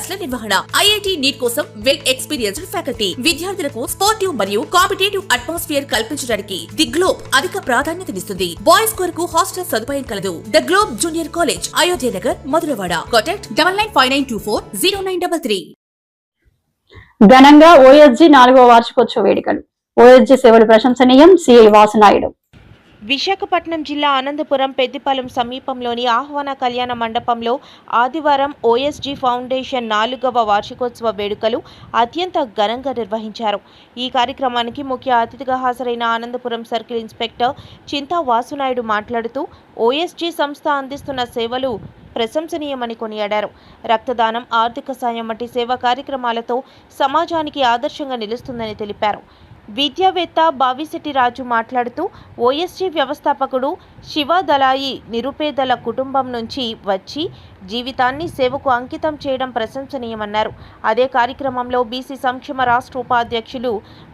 క్లాసుల నిర్వహణ. IIT NEET కోసం వెల్ ఎక్స్పీరియన్స్డ్ ఫ్యాకల్టీ. విద్యార్థులకు స్పోర్టివ్ మరియు కాంపిటేటివ్ అట్మాస్ఫియర్ కల్పించడానికి ది గ్లోబ్ అధిక ప్రాధాన్యతనిస్తుంది బాయ్స్ కొరకు హాస్టల్ సదుపాయం కలదు. The Globe junior college Ayodhya Nagar Madhuravada. Contact double nine five nine two four zero nine double three. ఘనంగా ఓఎస్జీ నాలుగో వార్షికోత్సవ వేడుకలు. ఓఎస్జీ సేవలు ప్రశంసనీయం సిఐ వాసునాయుడు. విశాఖపట్నం జిల్లా ఆనందపురం పెద్దిపాలెం సమీపంలోని ఆహ్వాన కళ్యాణ మండపంలో ఆదివారం ఓఎస్జీ ఫౌండేషన్ నాలుగవ వార్షికోత్సవ వేడుకలు అత్యంత ఘనంగా నిర్వహించారు. ఈ కార్యక్రమానికి ముఖ్య అతిథిగా హాజరైన ఆనందపురం సర్కిల్ ఇన్స్పెక్టర్ చింతా వాసునాయుడు మాట్లాడుతూ ఓఎస్జీ సంస్థ అందిస్తున్న సేవలు ప్రశంసనీయమని కొనియాడారు. రక్తదానం ఆర్థిక సాయం వంటి సేవా కార్యక్రమాలతో సమాజానికి ఆదర్శంగా నిలుస్తుందని తెలిపారు. విద్యావేత్త బావిశెట్టి రాజు మాట్లాడుతూ ఓఎస్జీ వ్యవస్థాపకుడు శివ దలాయి నిరుపేదల కుటుంబం నుంచి వచ్చి జీవితాన్ని సేవకు అంకితం చేయడం ప్రశంసనీయమన్నారు. అదే కార్యక్రమంలో బీసీ సంక్షేమ రాష్ట్ర ఉపాధ్యక్షులు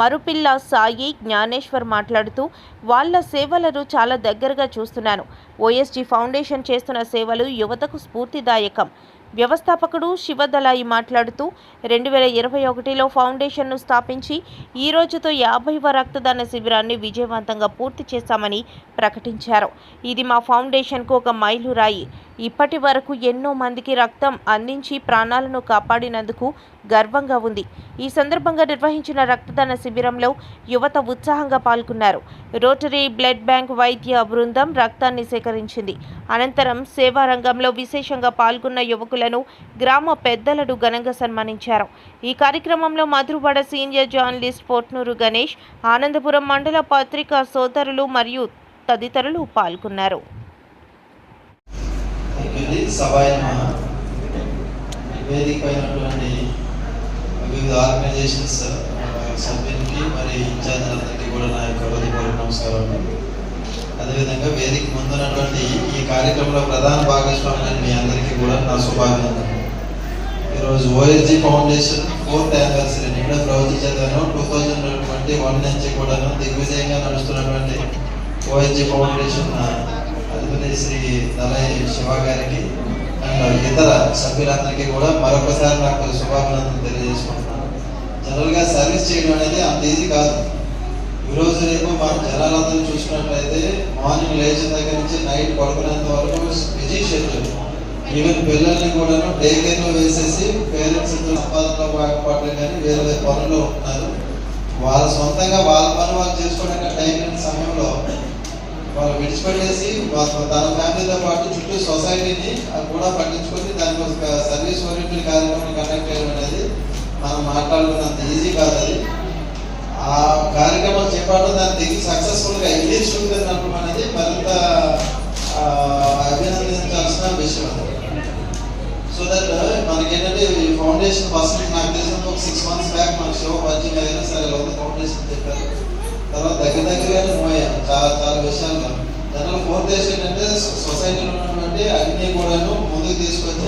మరుపిల్ల సాయి జ్ఞానేశ్వర్ మాట్లాడుతూ వాళ్ళ సేవలను చాలా దగ్గరగా చూస్తున్నాను. ఓఎస్జీ ఫౌండేషన్ చేస్తున్న సేవలు యువతకు స్ఫూర్తిదాయకం. వ్యవస్థాపకుడు శివదలాయి మాట్లాడుతూ రెండు వేల ఇరవై ఒకటిలో ఫౌండేషన్ను స్థాపించి ఈ రోజుతో యాభైవ రక్తదాన శిబిరాన్ని విజయవంతంగా పూర్తి చేశామని ప్రకటించారు. ఇది మా ఫౌండేషన్కు ఒక మైలురాయి. ఇప్పటి వరకు ఎన్నో మందికి రక్తం అందించి ప్రాణాలను కాపాడినందుకు గర్వంగా ఉంది. ఈ సందర్భంగా నిర్వహించిన రక్తదాన శిబిరంలో యువత ఉత్సాహంగా పాల్గొన్నారు. రోటరీ బ్లడ్ బ్యాంక్ వైద్య బృందం రక్తాన్ని సేకరించింది. అనంతరం సేవా రంగంలో విశేషంగా పాల్గొన్న యువకులను గ్రామ పెద్దలను ఘనంగా సన్మానించారు. ఈ కార్యక్రమంలో మధురవాడ సీనియర్ జర్నలిస్ట్ పోట్నూరు గణేష్ ఆనందపురం మండల పత్రికా సోదరులు మరియు తదితరులు పాల్గొన్నారు. అయిపోయింది సభాయన వేదిక పైనటువంటి వివిధ ఆర్గనైజేషన్స్ సభ్యులకి మరి ఇన్ఛార్జీలందరికీ కూడా నా యొక్క హృదయపూర్వక నమస్కారం అదేవిధంగా వేదిక ముందున్నటువంటి ఈ కార్యక్రమంలో ప్రధాన భాగస్వామ్యం మీ అందరికీ కూడా నా శుభాభినందనలు. ఈరోజు ఓఎస్జీ ఫౌండేషన్ ఫోర్త్ యానివర్సరీ నేను కూడా ప్రవచించేదాను టూ థౌజండ్ ట్వంటీ వన్ నుంచి కూడాను దిగ్విజయంగా నడుస్తున్నటువంటి ఓఎస్జీ ఫౌండేషన్ అధిపతి శ్రీ దళాయి శివ గారికి అండ్ ఇతర సభ్యులందరికీ కూడా మరొకసారి నాకు శుభాభినందనలు తెలియజేసుకుంటున్నాను. జనరల్గా సర్వీస్ చేయడం అనేది అంత ఈజీ కాదు. ఈ రోజు రేపు మనం జనాలందరూ చూసుకున్నట్లయితే మార్నింగ్ లేచిన దగ్గర నుంచి నైట్ పడుకునేంత వరకు బిజీ షెడ్యూల్ ఈవెన్ పిల్లల్ని కూడా డే కేర్లో వేసేసి పేరెంట్స్ సంపాదనలో భాగపడలేదు కానీ వేరే వేరే పనుల్లో ఉంటున్నారు వాళ్ళ సొంతంగా వాళ్ళ పని వాళ్ళు చేసుకోవడానికి టైం సమయంలో విడిచిపెట్టేసి తన ఫ్యామిలీతో పాటు చుట్టూ సొసైటీని అది కూడా పట్టించుకొని దానికి ఒక సర్వీస్ ఓరియంటెడ్ కార్యక్రమం కండక్ట్ చేయడం అనేది మనం మాట్లాడుకున్నంత ఈజీ కాదు అది. ఆ కార్యక్రమం చేపట్టడం దాన్ని దిగి సక్సెస్ఫుల్గా ఇంగ్లీష్ ఉంటుంది అనేది మరింత అభినందించాల్సిన విషయం అది. సో దట్ uh, మనకి ఏంటంటే ఈ ఫౌండేషన్ ఫస్ట్ నాకు తెలిసినంత ఒక సిక్స్ మంత్స్ బ్యాక్ మన షో పరిచయం అయినా సరే ఫౌండేషన్ చెప్పారు. తర్వాత దగ్గర దగ్గరగానే మూవ్ అయ్యాను చాలా చాలా విషయాలు దాంట్లో ఫోర్త్ డేస్ ఏంటంటే సొసైటీలో ఉన్నటువంటి అన్ని కూడాను ముందుకు తీసుకొచ్చి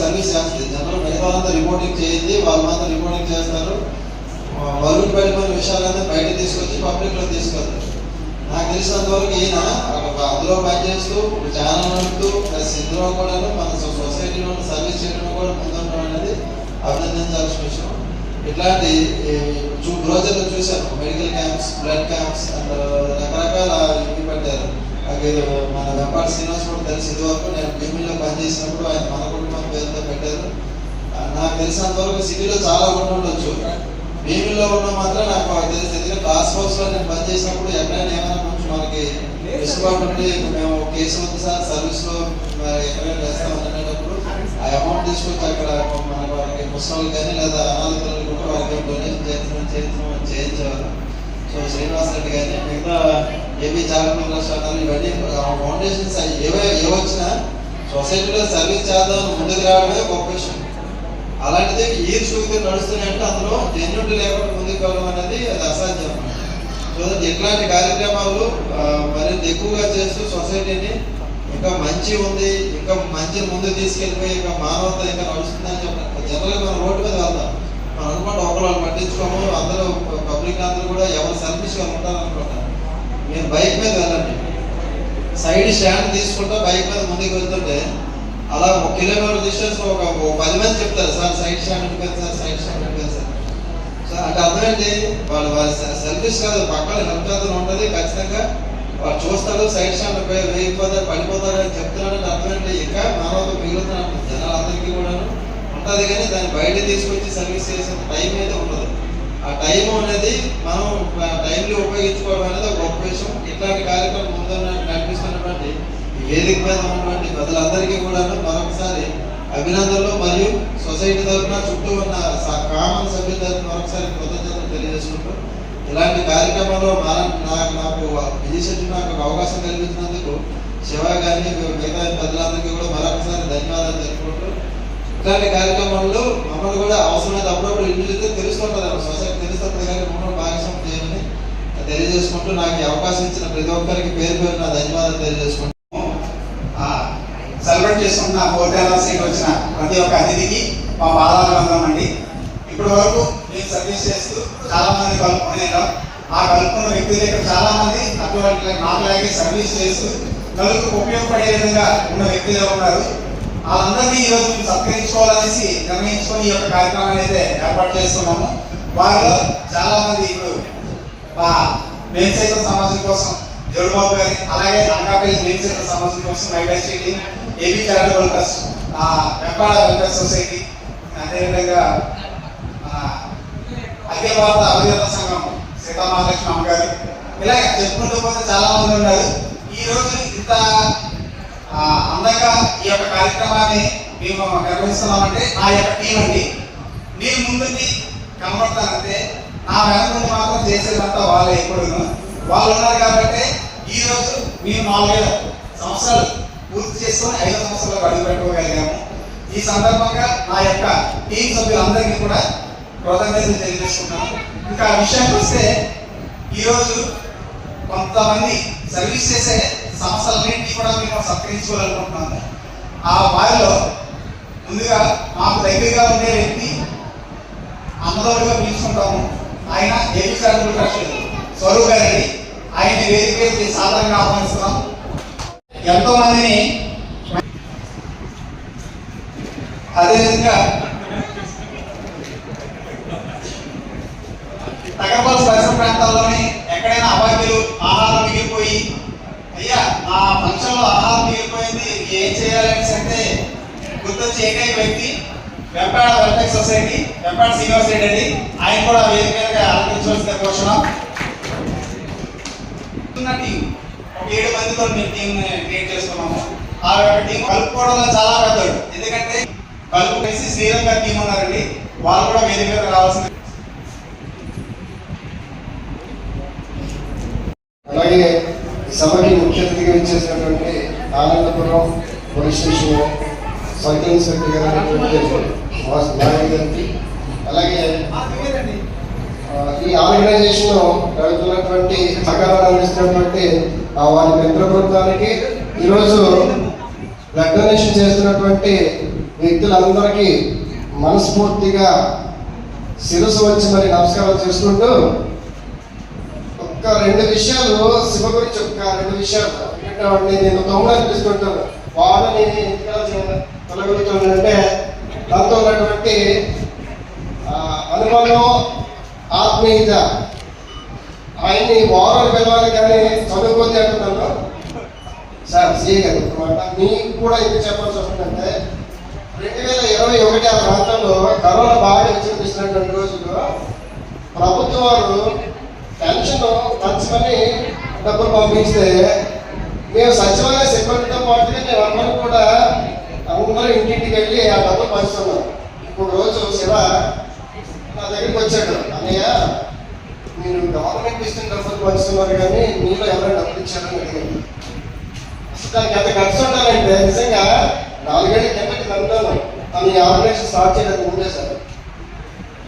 సర్వీస్ చేస్తుంది. జనరల్ మిగతా అంతా రిపోర్టింగ్ చేయింది వాళ్ళంతా రిపోర్టింగ్ చేస్తారు. వరుణ్ పడిపోయిన విషయాలన్నీ బయట తీసుకొచ్చి పబ్లిక్లో తీసుకెళ్తారు నాకు తెలిసినంత వరకు ఈయన ఒక అందులో పనిచేస్తూ ఛానల్ నడుపుతూ ప్లస్ ఇందులో కూడా మన సొసైటీలో ఉన్న సర్వీస్ చేయడం కూడా ముందుండడం అనేది అభినందించాల్సిన విషయం. ఇట్లాంటి రోజుల్లో చూశాను. Medical camps blood camps and రకరకాల ఇవి పెట్టారు. అదేదో మన వెంపాటి శ్రీనివాస్ కూడా తెలిసి. ఇదివరకు నేను భీమిలో పనిచేసినప్పుడు ఆయన మన కుటుంబం పేరుతో పెట్టారు. నాకు తెలిసినంత వరకు సిటీలో చాలా ఉండి ఉండొచ్చు భీమిలో ఉన్న మాత్రం నాకు తెలిసి ఎందుకంటే టాస్క్ ఫోర్స్లో నేను పనిచేసినప్పుడు ఎక్కడైనా ఏమైనా కొంచెం మనకి వెసులుబాటు మేము కేసు ఉంది సార్ సర్వీస్ ఎక్కడైనా వేస్తామని అనేటప్పుడు ఆ అమౌంట్ తీసుకొచ్చి అక్కడ మనకి వాళ్ళకి ముసలి కానీ లేదా అనాథ పిల్లలు కూడా వాళ్ళకి డొనేషన్ చేయించడం చేయించడం చేయించేవారు సో శ్రీనివాస్ రెడ్డి కానీ మిగతా ఏబీ చారిటబుల్ ట్రస్ట్ ఇవన్నీ ఫౌండేషన్స్ ఏవే ఏవచ్చినా సొసైటీలో సర్వీస్ చేద్దాం ముందుకు రావడమే గొప్ప విషయం అలాంటిది ఈ చూపుతూ నడుస్తున్నాయంటే అందులో జెన్యుటీ లేకుండా ముందుకు వెళ్ళడం అనేది అది అసాధ్యం. సో ఇట్లాంటి కార్యక్రమాలు ఎక్కువగా చేస్తూ సొసైటీని ఇంకా మంచి ఉంది ఇంకా మంచి ముందు తీసుకెళ్ళిపోయి ఇంకా మానవత ఇంకా నడుస్తుందని చెప్పి జనరల్గా మనం రోడ్డు మీద వెళ్తాం. మనం అనుకుంటే ఒకరు వాళ్ళు పట్టించుకోము అందరూ పబ్లిక్ అందరూ కూడా ఎవరు సెల్ఫిష్గా ఉంటారు అనుకుంటారు మీరు బైక్ మీద వెళ్ళండి. సైడ్ స్టాండ్ తీసుకుంటా బైక్ మీద ముందుకు వెళ్తుంటే అలా ఒక కిలోమీటర్ డిస్టెన్స్ ఒక పది మంది చెప్తారు సార్ సైడ్ స్టాండ్ ఉంటుంది సార్ సైడ్ స్టాండ్ ఉంటుంది సార్ సో అంటే అర్థమేంటి వాళ్ళు వాళ్ళ సెల్ఫిష్ కాదు పక్కన హెల్ప్ చేతను ఉంటుంది ఖచ్చితంగా వాడు చూస్తారు సైడ్ స్టాండ్ వేయిపోతారు పడిపోతారు అని చెప్తున్నాడు అర్థమంటే అర్థమేంటి ఇంకా మానవత మిగులుతున్నాడు జనాలందరికీ కూడా ఉంటుంది కానీ దాన్ని బయట తీసుకొచ్చి సర్వీస్ చేసే టైం అయితే ఉండదు. ఆ టైం అనేది మనం టైంలో ఉపయోగించుకోవడం అనేది ఒక గొప్ప విషయం. ఇట్లాంటి కార్యక్రమం ముందు నడిపిస్తున్నటువంటి వేదిక మీద ఉన్నటువంటి ప్రజలందరికీ కూడా మరొకసారి అభినందనలు. మరియు సొసైటీ తరఫున చుట్టూ ఉన్న కామన్ సభ్యుల తరఫున మరొకసారి ఇలాంటి కార్యక్రమంలో నాకు నా- నాకు విజయశెట్టి నాకు ఒక అవకాశం కల్పించినందుకు శివ గారిని మిగతా ప్రజలందరికీ కూడా మరొకసారి ధన్యవాదాలు తెలుపుకుంటూ ఇలాంటి కార్యక్రమంలో మమ్మల్ని కూడా అవసరమైతే అప్పుడప్పుడు ఇంటి చూస్తే తెలుస్తుంటుంది సొసైటీ తెలుస్తుంది కానీ మమ్మల్ని భాగస్వామ్యం చేయమని తెలియజేసుకుంటూ నాకు అవకాశం ఇచ్చిన ప్రతి ఒక్కరికి పేరు పేరు నా ధన్యవాదాలు తెలియజేసుకుంటూ సెలబ్రేట్ చేసుకుంటున్న హోటల్ వచ్చిన ప్రతి ఒక్క అతిథికి మా బాధాభివందనం అందామండి ఇప్పటి వరకు నేను సర్వీస్ చేస్తూ చాలా మంది కలుపుకునేలా ఆ కలుపుకున్న వ్యక్తులు ఇక్కడ చాలా మంది అటువంటి నాకులాగే సర్వీస్ చేస్తూ నలుగురికి ఉపయోగపడే విధంగా ఉన్న వ్యక్తులే ఉన్నారు? వాళ్ళందరినీ ఈరోజు మేము సత్కరించుకోవాలనేసి నిర్ణయించుకొని ఈ యొక్క కార్యక్రమాన్ని అయితే ఏర్పాటు చేస్తున్నాము. వారిలో చాలా మంది ఇప్పుడు మా సమాజం కోసం జోడుబాబు గారి అలాగే అనకాపల్లి చేత సమాజం కోసం మైబాయ్ AP AB charitable trust Vempada welfare society అదేవిధంగా అఖిల భారత అభివృద్ధి సంఘం సీతామహాలక్ష్మి అమ్మగారు. ఇలా చెప్పుకుంటూ పోతే చాలా మంది ఉన్నారు. ఈ రోజు ఇంత అందంగా ఈ యొక్క కార్యక్రమాన్ని మేము నిర్వహిస్తున్నామంటే నా యొక్క టీం అండి. నేను ముందుకి కనబడతానంటే నా వెనక మాత్రం చేసేదంతా వాళ్ళే ఎప్పుడు వాళ్ళు ఉన్నారు కాబట్టి ఈ రోజు మేము నాలుగైదు సంవత్సరాలు పూర్తి చేసుకొని ఐదు సంవత్సరాలకు అడుగు పెట్టుకోగలిగాము. ఈ సందర్భంగా నా యొక్క టీం సభ్యులందరికీ కూడా కృతజ్ఞతలు తెలియజేసుకున్నాను ఇంకా ఆ విషయానికి వస్తే ఈరోజు కొంతమంది సర్వీస్ చేసే సంస్థలన్నింటినీ కూడా మేము సత్కరించుకోవాలనుకుంటున్నాము. ఆ వారిలో ముందుగా మాకు దగ్గరగా ఉండే వ్యక్తి అన్నదోడుగా పిలుచుకుంటాము. ఆయన ఏపీ చారిటబుల్ ట్రస్ట్ స్వరూప్ గారిని ఆయన వేదిక సాధారణంగా ఆహ్వానిస్తున్నాం. ఎంతో మందిని అదేవిధంగా తగరపాల్సి పరిసర ప్రాంతాల్లోని ఎక్కడైనా అవాక్యులు ఆహారం మిగిలిపోయి అయ్యా ఆ ఫంక్షన్లో ఆహారం మిగిలిపోయింది ఏం చేయాలని అంటే గుర్తొచ్చి ఏకైక వ్యక్తి వెంపాడ వెల్ఫేర్ సొసైటీ వెంపాడ శ్రీనివాస్ రెడ్డి అండి. ఆయన కూడా వేదిక మీదగా ఆలోచించవలసిన కోరుతున్నాం టీం ఒక ఏడు మందితో మేము టీం క్రియేట్ చేసుకున్నాము. ఆ యొక్క టీం కలుపుకోవడంలో చాలా పెద్దడు ఎందుకంటే కలుపు కలిసి శ్రీరంగ టీం ఉన్నారండి. వాళ్ళు కూడా వేదిక మీద రావాల్సింది. అలాగే సభకి ముఖ్య అతిథిగా ఇచ్చేసినటువంటి Anandapuram police station circle inspector గారు గారికి అలాగే ఈ ఆర్గనైజేషన్ జరుగుతున్నటువంటి సహకారాన్ని అందిస్తున్నటువంటి వారి మిత్ర బృందానికి ఈరోజు బ్లడ్ డొనేషన్ చేస్తున్నటువంటి వ్యక్తులందరికీ మనస్ఫూర్తిగా శిరస్సు వచ్చి మరి నమస్కారం చేసుకుంటూ ఒక రెండు విషయాలు శివ గురించి ఒక రెండు విషయాలు. ఎందుకంటే వాడిని నేను తమ్ముడు అనిపిస్తుంటాను వాడని ఎందుకంటే తొలగుతుందంటే దాంతో ఉన్నటువంటి అనుమానం ఆత్మీయత. ఆయన్ని వారం పిలవాలి కానీ చదువుకోతే అంటున్నాను. సార్ సీఏ గారు మీకు కూడా ఇది చెప్పాల్సి వస్తుందంటే రెండు వేల ఇరవై ఒకటి ఆ ప్రాంతంలో కరోనా బాగా విజృంభిస్తున్నటువంటి రోజుల్లో ప్రభుత్వం వారు పెన్షన్ పంచమని డబ్బులు పంపిస్తే మేము సచివాలయ సిబ్బందితో పాటుగా మేము అందరం కూడా అందరూ ఇంటింటికి వెళ్ళి ఆ డబ్బులు పంచుతున్నాం. ఇప్పుడు రోజు శివ నా దగ్గరికి వచ్చాడు. అన్నయ్య మీరు గవర్నమెంట్ ఇస్తున్న డబ్బులు పంచుతున్నారు కానీ మీలో ఎవరైనా డబ్బులు ఇచ్చారని అడిగాను అసలు దానికి ఎంత ఖర్చు ఉండాలంటే నిజంగా నాలుగేళ్ళ కిందకి వెళ్తాను తను ఈ ఆర్గనైజేషన్ స్టార్ట్ చేయడానికి ముందే సార్.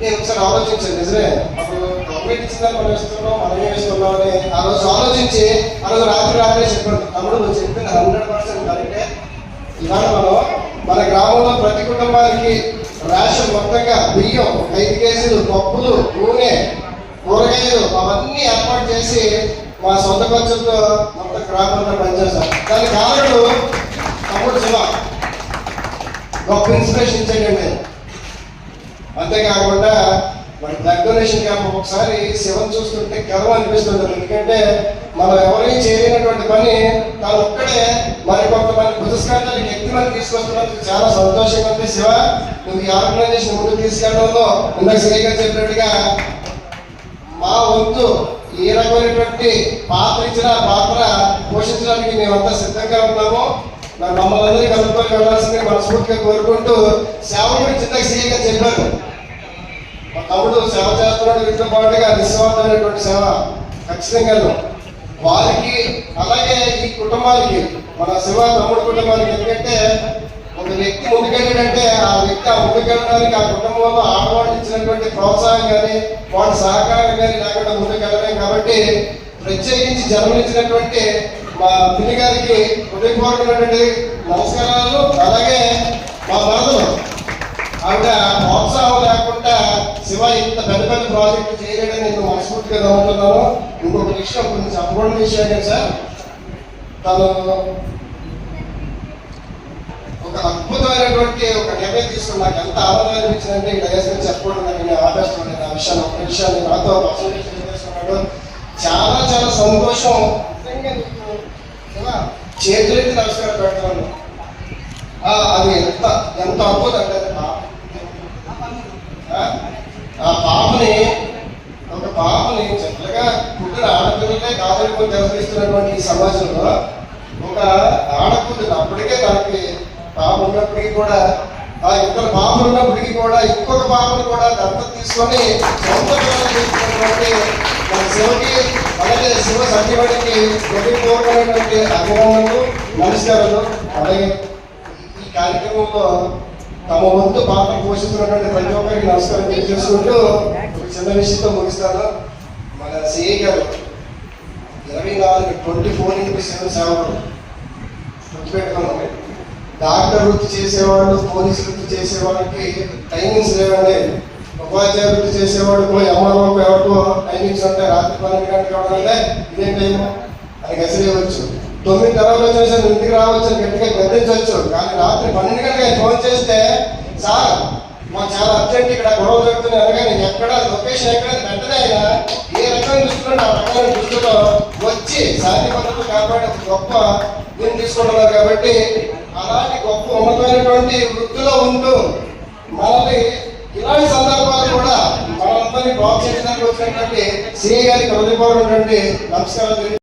నేను ఒకసారి ఆలోచించాను నిజమే అప్పుడు గవర్నమెంట్ మనం ఇస్తున్నాం మనం ఏం ఇస్తున్నాం అని ఆ రోజు ఆలోచించి ఆ రోజు రాత్రి రాత్రి చెప్పాడు. తమ్ముడు నువ్వు చెప్పింది హండ్రెడ్ పర్సెంట్ కరెక్టే. ఇవాళ మనం మన గ్రామంలో ప్రతి కుటుంబానికి రేషన్ మొత్తంగా బియ్యం ఐదు కేజీలు పప్పులు నూనె కూరగాయలు అవన్నీ ఏర్పాటు చేసి మా సొంత ఖర్చులతో మొత్తం గ్రామంలో పనిచేస్తాం. దాని కారణం తమ్ముడు శివ. గొప్ప ఇన్స్పిరేషన్ ఇచ్చాడండి. అంతేకాకుండా మన బ్లడ్ డొనేషన్ క్యాంప్ ఒకసారి శివన్ చూస్తుంటే గర్వం అనిపిస్తుంది ఎందుకంటే మనం ఎవరైనా చేయలేనటువంటి పని తాను ఒక్కడే మరి కొంతమంది భుజస్కంధానికి ఎత్తి మంది తీసుకొస్తున్నందుకు చాలా సంతోషంగా ఉంది. శివ నువ్వు ఈ ఆర్గనైజేషన్ ముందుకు తీసుకెళ్ళడంలో ఇందాక శ్రీ చెప్పినట్టుగా మా వంతు ఏ రకమైనటువంటి పాత్ర ఇచ్చిన పాత్ర పోషించడానికి మేమంతా సిద్ధంగా ఉన్నాము. మమ్మల్ని అందరికీ కలుపుకొని వెళ్ళాల్సింది మనస్ఫూర్తిగా కోరుకుంటూ సేవ గురించి ఇందాక సీఏ చెప్పారు. తమ్ముడు సేవ చేస్తున్నాడు వీటితో పాటుగా నిస్వార్థమైనటువంటి సేవ ఖచ్చితంగా వారికి అలాగే ఈ కుటుంబానికి మన శివ తమ్ముడు కుటుంబానికి ఎందుకంటే ఒక వ్యక్తి ముందుకెళ్ళాడంటే ఆ వ్యక్తి ఆ ముందుకెళ్ళడానికి ఆ కుటుంబంలో ఆడవాళ్ళు ఇచ్చినటువంటి ప్రోత్సాహం కానీ వాళ్ళ సహకారం కానీ లేకుండా ముందుకెళ్ళలేం కాబట్టి ప్రత్యేకించి జన్మనిచ్చినటువంటి మా పిల్లి గారికి హృదయపూర్వకమైనటువంటి నమస్కారాలు. అలాగే మా బాధలు ఆవిడ ప్రోత్సాహం లేకుండా శివ ఇంత పెద్ద పెద్ద ప్రాజెక్టు చేయలేడని నేను మనస్ఫూర్తిగా నమ్ముతున్నాను. ఇంకొక విషయం కొంచెం చెప్పకూడని విషయం సార్. తను ఒక అద్భుతమైనటువంటి ఒక నిర్ణయం తీసుకుని నాకు ఎంత ఆనందం అనిపించిందంటే ఈ డయాస్ చెప్పకూడదు నాకు నేను ఆపేస్తున్నాను ఆ విషయాన్ని ఒక విషయాన్ని నాతో చేస్తున్నాడు చాలా చాలా సంతోషం. చేతులైతే నమస్కారం పెడతాను. అది ఎంత ఎంత అద్భుతం అంటే ఆ, పాపని ఒక పాపని చక్కగా పుట్టిన ఆడపిల్లలే కాదనుకుని వ్యవహరిస్తున్నటువంటి ఈ సమాజంలో ఒక ఆడపిల్లని అప్పటికే తనకి పాప ఉన్నప్పటికీ కూడా ఆ ఇద్దరు పాపలు ఉన్నప్పటికీ కూడా ఇంకొక పాపను కూడా దత్తత తీసుకొని సొంత చేసుకున్నటువంటి మన శివకి అలాగే శివ సత్యవాడికి హృదయపూర్వకమైనటువంటి అభిమానులు నమస్కారాలు అలాగే ఈ కార్యక్రమంలో తమ వంతు పాత్ర పోషిస్తున్నటువంటి ప్రతి ఒక్కరికి నమస్కారం తెలియజేసుకుంటూ చిన్న విషయంతో ముగిస్తాను. మన సిఐ గారు ఇరవై నాలుగు ట్వంటీ ఫోర్ ఇంటూ సెవెన్ సేవలు గుర్తుపెట్టుకున్నాం డాక్టర్ వృత్తి చేసేవాళ్ళు పోలీస్ వృత్తి చేసేవాళ్ళకి టైమింగ్స్ లేవండి. ఉపాధ్యాయ వృత్తి పోయి ఎంఆర్ఓ ఎవరికో టైమింగ్స్ ఉంటాయి. రాత్రి పన్నెండు గంటలకు ఎవరంటే ఇదే టైము అని గసిరేయవచ్చు తొమ్మిది తర్వాత వచ్చేసి ఇంటికి రావచ్చు గట్టిగా గద్దించవచ్చు కానీ రాత్రి పన్నెండు గంటలకి ఫోన్ చేస్తే సార్ మాకు చాలా అర్జెంట్ ఇక్కడ గొడవ జరుగుతుంది. అనగా నేను ఎక్కడ లొకేషన్ ఎక్కడ అని వెంటనే ఆయన ఏ రకమైన దుస్తులు ఆ రకమైన దుస్తులో వచ్చి శాంతి భద్రత కాపాడే గొప్ప దీన్ని తీసుకుంటున్నారు కాబట్టి అలాంటి గొప్ప ఉన్నతమైనటువంటి వృత్తిలో ఉంటూ మనల్ని ఇలాంటి సందర్భాలు కూడా మనందరినీ ప్రోత్సహించడానికి వచ్చినటువంటి సిఐ గారికి హృదయపూర్వకమైనటువంటి నమస్కారాలు